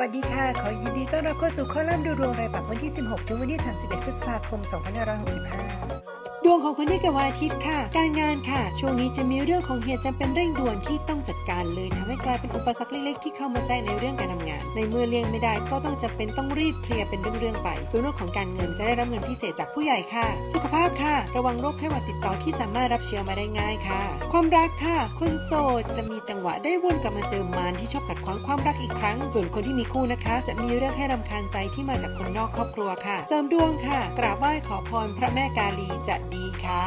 วัสดีค่ะ ขอยินดีต้อนรับเข้าสู่คอลัมน์ดูดวงรายปักวันที่ 16 ถึงวันที่ 31 พฤษภาคม 2565 ดวงของคนที่เกิดวันอาทิตย์ค่ะ การงานค่ะ ช่วงนี้จะมีเรื่องของเหตุจำเป็นเร่งด่วนที่ต้องจัดการเลยทำให้กลายเป็นอุปสรรคเล็กๆที่เข้ามาแทรกในเรื่องการทำงาน ในเมื่อเลี่ยงไม่ได้ก็ต้องจำเป็นต้องรีบเคลียร์เป็นเรื่องๆไป ส่วนเรื่องของการเงินจะได้รับเงินพิเศษจากผู้ใหญ่ค่ะ สุขภาพค่ะ ระวังโรคไข้หวัดติดต่อที่สามารถรับเชื้อมาได้ง่ายค่ะ ความรักค่ะ คนโสดจะมีจังหวะได้วนกลับมาเจอมารที่ชอบขัดขวางความรักอีกครั้ง ส่วนคนที่มีคู่นะคะ จะมีเรื่องให้รำคาญใจที่มาจากคนนอกครอบครัวค่ะ เสริมดวงค่ะ กราบไหว้ขอพรพระแม่กาลีจะดีค่ะ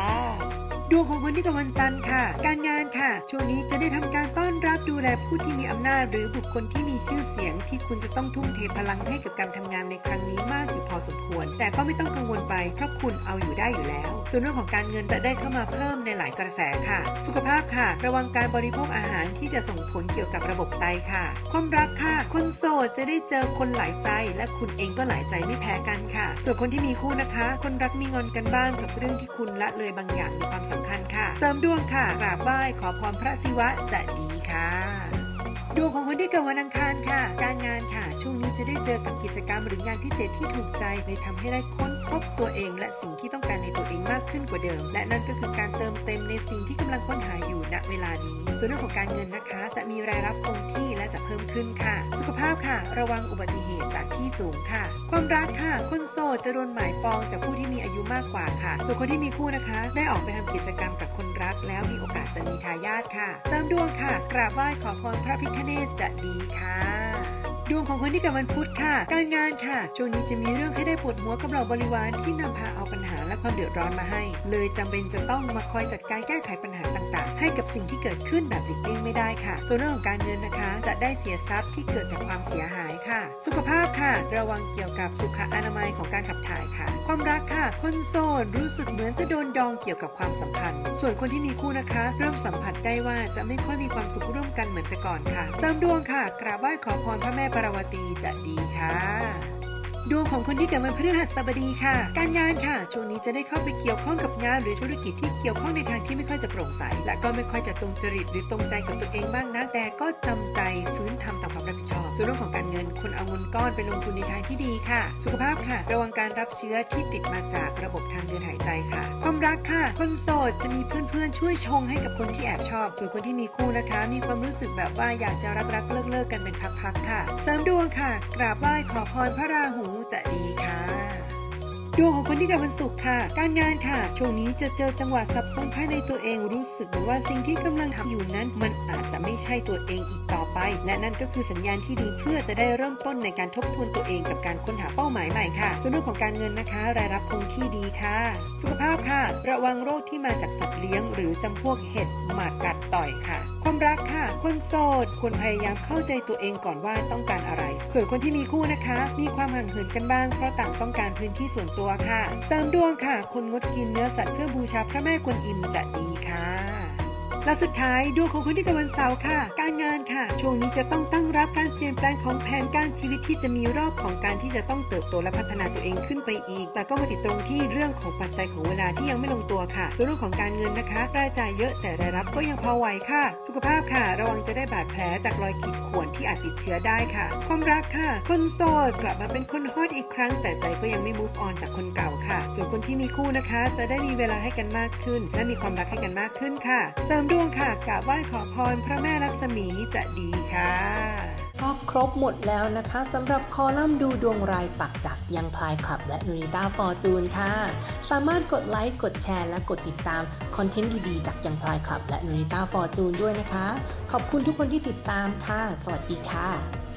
ดวงของคนที่เกิดวันจันทร์ค่ะ การงานค่ะ ช่วงนี้จะได้ทำการต้อนรับดูแลผู้ที่มีอำนาจ หรือบุคคลที่มีชื่อเสียง ที่คุณจะต้องทุ่มเทพลังให้กับการทำงานในครั้งนี้มากอยู่พอสมควร แต่ก็ไม่ต้องกังวลไปเพราะคุณเอาอยู่ได้อยู่แล้ว ส่วนเรื่องของการเงินจะได้เข้ามาเพิ่มในหลายกระแสค่ะ สุขภาพค่ะ ระวังการบริโภคอาหารที่จะส่งผลเกี่ยวกับระบบไตค่ะ ความรักค่ะ คนโสดจะได้เจอคนหลายใจ และคุณเองก็หลายใจไม่แพ้กันค่ะ ส่วนคนที่มีคู่นะคะ คนรักมีงอนกันบ้างกับเรื่องที่คุณละเลยบางอย่างในความสัมำคัญค่ะ เสริมดวงค่ะกราบไหว้ขอพรพระศิวะจะดีค่ะ ดวงของคนที่เกิดวันอังคารค่ะ การงานค่ะช่วงนี้จะได้เจอกับกิจกรรมหรืองานพิเศษที่ถูกใจเลยทำให้ได้ค้นพบตัวเอง และสิ่งที่ต้องการในตัวเองมากขึ้นกว่าเดิม และนั่นก็คือการเติมเต็มในสิ่งที่กำลังค้นหาอยู่ณเวลานี้ส่วนเรื่องของการเงินนะคะ จะมีรายรับคงที่และจะเพิ่มขึ้นค่ะ สุขภาพค่ะ ระวังอุบัติเหตุจากที่สูงค่ะ ความรักค่ะคนโสดจะโดนหมายปองจากผู้ที่มีอายุมากกว่าค่ะ ส่วนคนที่มีคู่นะคะ ได้ออกไปทำกิจกรรมกับคนรัก แล้วมีโอกาสจะมีทายาทค่ะ เติมดวงค่ะกราบไหว้ขอพรพระพิฆเนศจะดีค่ะ ดวงของคนที่เกิดวันพุธค่ะ การงานค่ะ ช่วงนี้จะมีเรื่องให้ได้ปวดหัวกับเหล่าบริวารที่นำพาเอาปัญหาและความเดือดร้อนมาให้ เลยจำเป็นจะต้องมาคอยจัดการแก้ไขปัญหาต่างๆ ให้กับสิ่งที่เกิดขึ้นแบบหลีกเลี่ยงไม่ได้ค่ะ ส่วนเรื่องของการเงินนะคะ จะได้เสียทรัพย์ที่เกิดจากความเสียหายค่ะ สุขภาพค่ะ ระวังเกี่ยวกับสุขอนามัยของการขับถ่ายค่ะ ความรักค่ะ คนโสดรู้สึกเหมือนจะโดนดองเกี่ยวกับความสัมพันธ์ ส่วนคนที่มีคู่นะคะ เริ่มสัมผัสได้ว่าจะไม่ค่อยมีความสุขร่วมกันเหมือนแต่ก่อนค่ะเติมดวงค่ะกราบไหว้ขอพรพระแม่ปรวตีจะดีค่ะ ดวงของคนที่เกิดวันพฤหัสบดีค่ะ การงานค่ะ ช่วงนี้จะได้เข้าไปเกี่ยวข้องกับงานหรือธุรกิจที่เกี่ยวข้องในทางที่ไม่ค่อยจะโปร่งใส และก็ไม่ค่อยจะตรงจริตหรือตรงใจกับตัวเองบ้างนะ แต่ก็จำใจฟื้นทำตามความรับผิดชอบส่วนเรื่องของการเงินคนเอาเงินก้อนไปลงทุนในทางที่ดีค่ะ สุขภาพค่ะ ระวังการรับเชื้อที่ติดมาจากระบบทางเดินหายใจค่ะ ความรักค่ะ คนโสดจะมีเพื่อนๆช่วยชงให้กับคนที่แอบชอบ ส่วนคนที่มีคู่นะคะ มีความรู้สึกแบบว่าอยากจะรักรักๆเลิกเลิกๆกันเป็นพักๆค่ะ เสริมดวงค่ะ กราบไหว้ขอพรพระราหูแต่ดีค่ะ ดวงของคนที่เกิดวันศุกร์ค่ะ การงานค่ะ ช่วงนี้จะเจอจังหวะสับสนภายในตัวเองรู้สึกเหมือนว่าสิ่งที่กำลังทำอยู่นั้น มันอาจจะไม่ใช่ตัวเองอีกต่อไป และนั่นก็คือสัญญาณที่ดีเพื่อจะได้เริ่มต้นในการทบทวนตัวเองกับการค้นหาเป้าหมายใหม่ค่ะส่วนเรื่องของการเงินนะคะ รายรับคงที่ดีค่ะ สุขภาพค่ะ ระวังโรคที่มาจากสัตว์เลี้ยง หรือจำพวกเห็ดหมากัดต่อยค่ะ ความรักค่ะ คนโสดควรพยายามเข้าใจตัวเองก่อนว่าต้องการอะไร ส่วนคนที่มีคู่นะคะ มีความห่างเหินกันบ้างเพราะต่างต้องการพื้นที่ส่วนตัวค่ะ เสริมดวงค่ะ คนงดกินเนื้อสัตว์เพื่อบูชาพระแม่กวนอิมจะดีค่ะ และสุดท้ายดวงของคนที่เกิดวันเสาร์ค่ะ การงานค่ะ ช่วงนี้จะต้องตั้งรับการเปลี่ยนแปลงของแผนการชีวิตที่จะมีรอบของการที่จะต้องเติบโตและพัฒนาตัวเองขึ้นไปอีก แต่ก็มาติดตรงที่เรื่องของปัจจัยของเวลาที่ยังไม่ลงตัวค่ะส่วนเรื่องของการเงินนะคะรายจ่ายเยอะแต่รายรับก็ยังพอไหวค่ะ สุขภาพค่ะ ระวังจะได้บาดแผลจากรอยขีดข่วนที่อาจติดเชื้อได้ค่ะ ความรักค่ะ คนโสดกลับมาเป็นคนฮอตอีกครั้ง แต่ใจก็ยังไม่ move on จากคนเก่าค่ะ ส่วนคนที่มีคู่นะคะ จะได้มีเวลาให้กันมากขึ้น และมีความรักให้กันมากขึ้นค่ะเสริมดวงค่ะกราบไหว้ขอพรพระแม่ลักษมีจะดีค่ะก็ครบหมดแล้วนะคะสำหรับคอลัมน์ดูดวงรายปักจากยังพลายคลับและนูนิต้าฟอร์จูนค่ะ สามารถกดไลค์กดแชร์และกดติดตามคอนเทนต์ดีๆจากยังพลายคลับและนูนิต้าฟอร์จูนด้วยนะคะ ขอบคุณทุกคนที่ติดตามค่ะ สวัสดีค่ะ